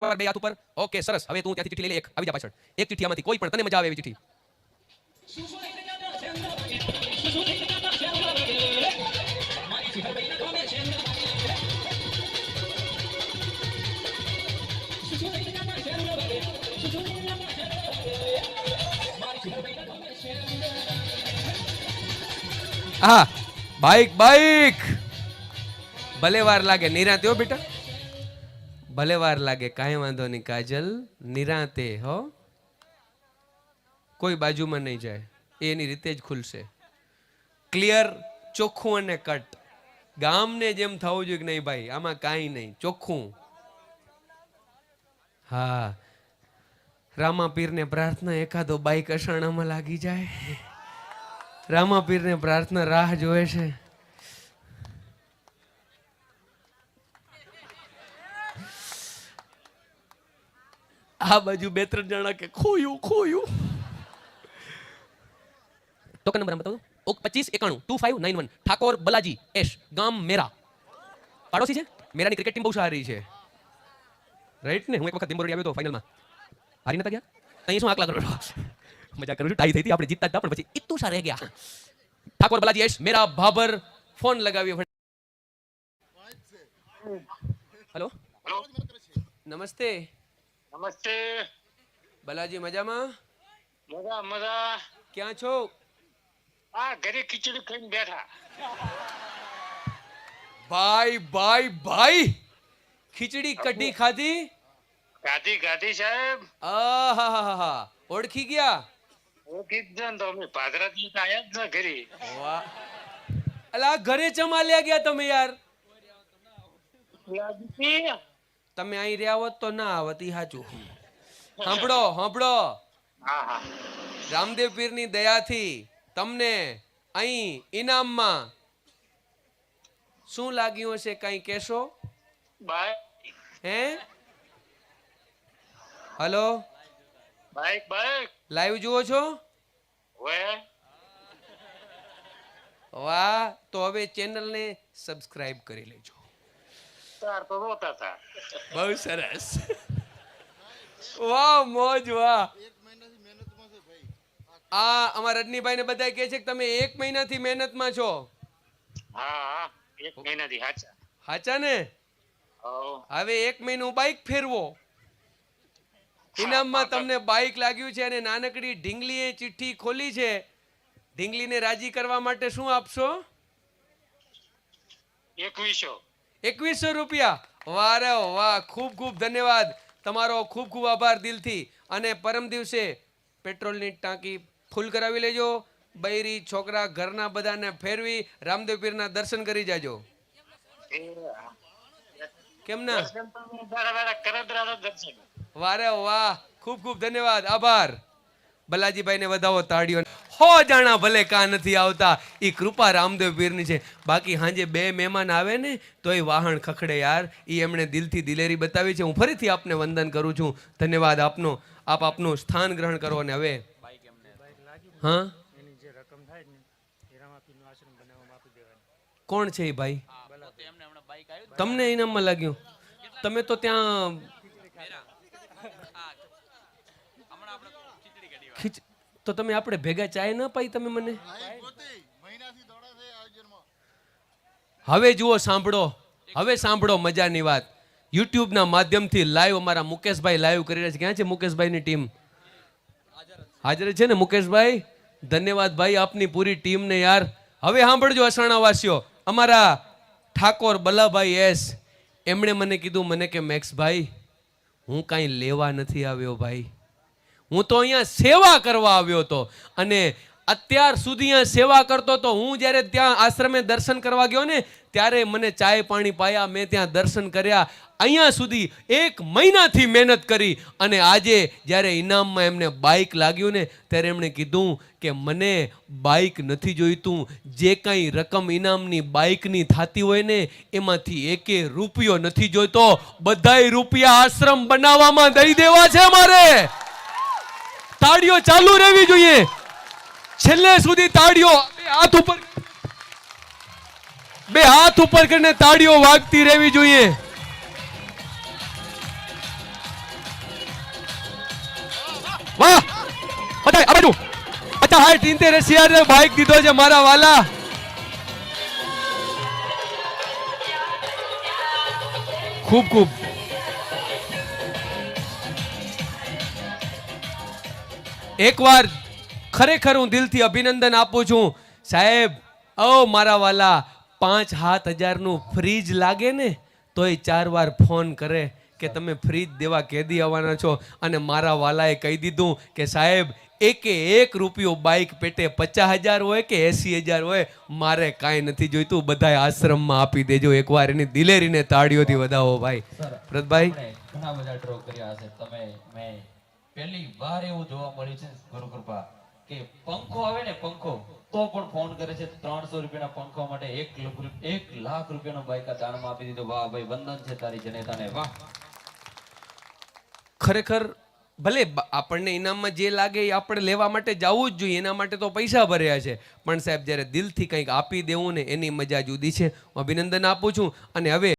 બે હાથ ઉપર. ઓકે, સરસ. હવે તું ત્યાંથી ચિઠ્ઠી લઈ લે. એક. આવી જા પાછળ. એક ચિઠ્ઠી કોઈ પણ તને મજા આવે એવી ચિઠ્ઠી. હા બાઈક બાઈક. ભલે વાર લાગે. નિરાંતે બેટા. ભલે વાર લાગે, કાંઈ વાંધો નહીં, કાજલ નિરાતે, હો. કોઈ બાજુમાં નહીં જાય, એની રીતે જ ખુલશે. ક્લિયર ચોખ્ખું અને કટ ગામને જેમ થવું જોઈએ કે નહીં ભાઈ, આમાં કાંઈ નહીં, ચોખ્ખું. હા. રામાપીરને પ્રાર્થના એકાદો બાઈક અષાણામાં લાગી જાય. રામાપીરને પ્રાર્થના રાહ જોવે છે. આ બાજુ બે ત્રણ જણા કે ખોયું ખોયું. ટોકન નંબર બતાવો. ઓક પચીસ એકાણું two five nine one. Thakor Balaji ash ગામ મેરા. પાડોશી છે? મેરાની ક્રિકેટ ટીમ બહુ સારી છે. રાઈટ ને? હું એક વખત દિંબોરી આવ્યો હતો ફાઇનલમાં હારી નતા ગયા? અહીં શું આકલા કરો? મજા કરું છું. ટાઈ થઈ હતી આપણે જીતતા હતા પણ પછી એટલું સારા ગયા. ઠાકોર બલાજી એશ મેરા ભાભર ફોન લગાવ્યો. હેલો હેલો નમસ્તે. નમસ્તે. બલાજી મજામાં? મજા મજા. ક્યાં છો? આ ઘરે ખીચડી ખાઈને બેઠા. ભાઈ ભાઈ ભાઈ! ખીચડી કઢી ખાધી? ગાધી ગાધી સાહેબ. આહાહાહા. ઓળખી ગયા? ઓળખી જ ને તો અમે ભાદરા દિવસ આયા જ ને ઘરે. વાહ. અલા ઘરે ચમાલ્યા ગયા તમે યાર? તમે અહીં રહ્યા હોત તો ના આવત ઈ સાચું. સાંભળો સાંભળો. રામદેવ પીરની દયાથી તમને અહીં ઇનામમાં શું લાગ્યું હશે કઈ કેશો હે? હલો? Bike bike. લાઈવ જુઓ છો? વાહ તો હવે ચેનલને સબસ્ક્રાઇબ કરી લેજો. તાર તો રોતા હતા બહુ સરસ. વાહ મોજ વાહ. આ અમારા રજનીભાઈ ને બધા કહે છે કે તમે એક મહિનાથી મહેનતમાં છો. હા હા એક મહિનાથી હાચા. હાચા ને? હવે. એક મહિનો બાઇક ફેરવો. ઇનામમાં તમને બાઇક લાગ્યું છે અને નાનકડી ઢીંગલીએ ચિઠ્ઠી ખોલી છે. ઢીંગલીને રાજી કરવા માટે શું આપશો? એકવીસો. એકવીસો રૂપિયા. વારે વાહ, ખૂબ ખૂબ ધન્યવાદ. તમારો ખૂબ ખૂબ આભાર દિલથી. અને પરમ દિવસે પેટ્રોલની ટાંકી ફૂલ કરાવી લેજો. બૈરી છોકરા ઘરના બધાને ફેરવી રામદેવ પીરના દર્શન કરી જાજો. કેમ ના? વારે વાહ, ખૂબ ખૂબ ધન્યવાદ. આભાર. બલાજીભાઈને વધાવો તાળીઓ હો જાણા ભલે કા નથી આવતા એ કૃપા રામદેવ પીરની છે. બાકી હાંજે બે મહેમાન આવે ને તો એ વાહન ખખડે યાર. એ એમણે દિલથી દિલેરી બતાવી છે. હું ફરીથી આપને વંદન કરું છું. ધન્યવાદ આપનો આપ આપનું સ્થાન ગ્રહણ કરો અને હવે હા? કોણ છે એ ભાઈ? તમને ઇનામમાં લાગ્યું? તમે તો ત્યાં તો તમે આપણે ભેગા ચાય ન પાઈ તમે મને? હવે જુઓ, સાંભળો. હવે સાંભળો મજાની વાત. યુટ્યુબના માધ્યમથી લાઈવ અમારા મુકેશભાઈ લાઈવ કરી રહ્યા છે. ક્યાં છે મુકેશભાઈની ટીમ હાજર છે ને મુકેશભાઈ? ધન્યવાદ ભાઈ આપની પૂરી ટીમને યાર. હવે સાંભળજો અસાણા વાસીઓ અમારા ઠાકોર બલાભાઈ એસ. એમણે મને કીધું, મને કે મેક્સભાઈ, હું કાંઈ લેવા નથી આવ્યો ભાઈ. હું તો અહીંયા સેવા કરવા આવ્યો હતો. અને અત્યાર સુધી અહીંયા સેવા કરતો તો હું જ્યારે ત્યાં આશ્રમે દર્શન કરવા ગયો ને, ત્યારે મને ચાય પાણી પાયા, મેં ત્યાં દર્શન કર્યા. અહીંયા સુધી એક મહિનાથી મહેનત કરી અને આજે જ્યારે ઇનામમાં એમને બાઇક લાગ્યું ને, ત્યારે એમણે કીધું કે મને બાઇક નથી જોઈતું. જે કાંઈ રકમ ઇનામની બાઇકની થતી હોય ને, એમાંથી એકે રૂપિયો નથી જોઈતો. બધાય રૂપિયા આશ્રમ બનાવવામાં દઈ દેવા છે મારે તાળીઓ ચાલુ રહેવી જોઈએ. છેલ્લે સુધી તાળીઓ હાથ ઉપર બે હાથ ઉપર કરીને તાળીઓ વાગતી રહેવી જોઈએ. વાહ! બધા આ બાજુ. અચ્છા બાઇક દીધો છે મારા વાલા. ખૂબ ખૂબ. એકવાર ખરેખર હું દિલથી અભિનંદન આપું છું. સાહેબ ઓ મારા વાલા પાંચ સાત હજારનું ફ્રીજ લાગે ને તોય ચાર વાર ફોન કરે કે તમે ફ્રીજ દેવા કેદી આવવાના છો. અને મારા વાલાએ કહી દીધું કે સાહેબ એકે એક રૂપિયો બાઇક પેટે પચાસ હજાર હોય કે એસી હજાર હોય મારે કાંઈ નથી જોઈતું. બધાય આશ્રમમાં આપી દેજો. એકવાર એની દિલેરીને તાળીઓથી વધાવો ભાઈ. ભરતભાઈ ઘણા બધા ડ્રો કર્યા હશે. તમે મેં પહેલી વાર એવું જોવા મળ્યું છે ગુરુ કૃપા કે પંખો આવે ને પંખો, તો પણ ફોન કરે છે ત્રણસો રૂપિયાના પંખો માટે એક એક લાખ રૂપિયાનો બાઈકા દાનમાં આપી દીધો. વાહ ભાઈ, વંદન છે તારી જનેતાને. વાહ. ખરેખર, ભલે આપણને ઇનામમાં જે લાગે એ આપણે લેવા માટે જવું જ જોઈએ, એના માટે તો પૈસા ભર્યા છે. પણ સાહેબ, જ્યારે દિલથી કંઈક આપી દેવું ને એની મજા જુદી છે. હું અભિનંદન આપું છું. અને હવે